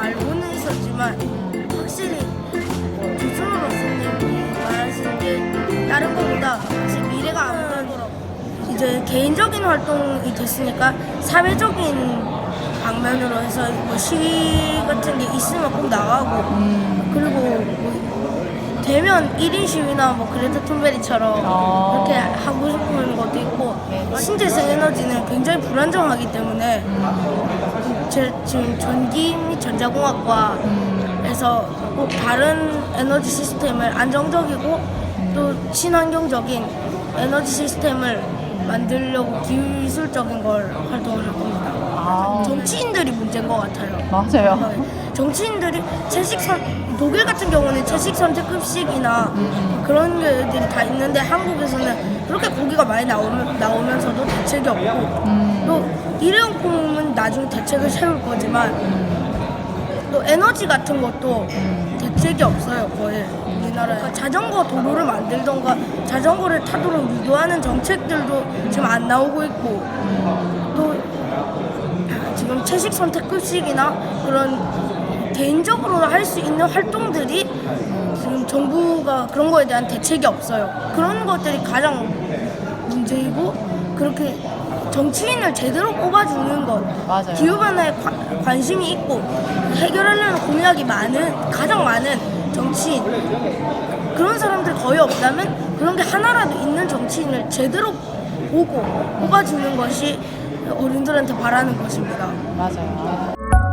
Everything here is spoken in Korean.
알고는 있었지만 확실히 조준호 교수님이 말하시는 게 다른 것보다 확실히 미래가 안 보이더라고. 이제 개인적인 활동이 됐으니까 사회적인 방면으로 해서 뭐 시위 같은 게 있으면 꼭 나가고 그리고 뭐 되면 1인 시위나 뭐 그레타 툰베리처럼 어. 그렇게 하고 싶은 것도 있고 네. 신재생 에너지는 굉장히 불안정하기 때문에 제 지금 전기 및 전자공학과에서 꼭 다른 에너지 시스템을 안정적이고 또 친환경적인 에너지 시스템을 만들려고 기술적인 걸 활동을 할 겁니다. 아, 정치인들이 문제인 것 같아요. 맞아요. 네. 정치인들이 채식 선 독일 같은 경우는 채식 선택급식이나 그런 게들이 다 있는데 한국에서는 그렇게 고기가 많이 나오면, 나오면서도 대책이 없고 또 일회용품은 나중에 대책을 세울 거지만 또 에너지 같은 것도 대책이 없어요 거의. 우리나라에. 그러니까 자전거 도로를 만들던가 자전거를 타도록 유도하는 정책들도 지금 안 나오고 있고 또 지금 채식 선택급식이나 그런 개인적으로 할 수 있는 활동들이 지금 정부가 그런 거에 대한 대책이 없어요. 그런 것들이 가장 문제이고 그렇게 정치인을 제대로 뽑아주는 것, 맞아요. 기후변화에 과- 관심이 있고 해결하려는 공약이 많은 가장 많은 정치인 그런 사람들 거의 없다면 그런 게 하나라도 있는 정치인을 제대로 보고 뽑아주는 것이 어른들한테 바라는 것입니다. 맞아요.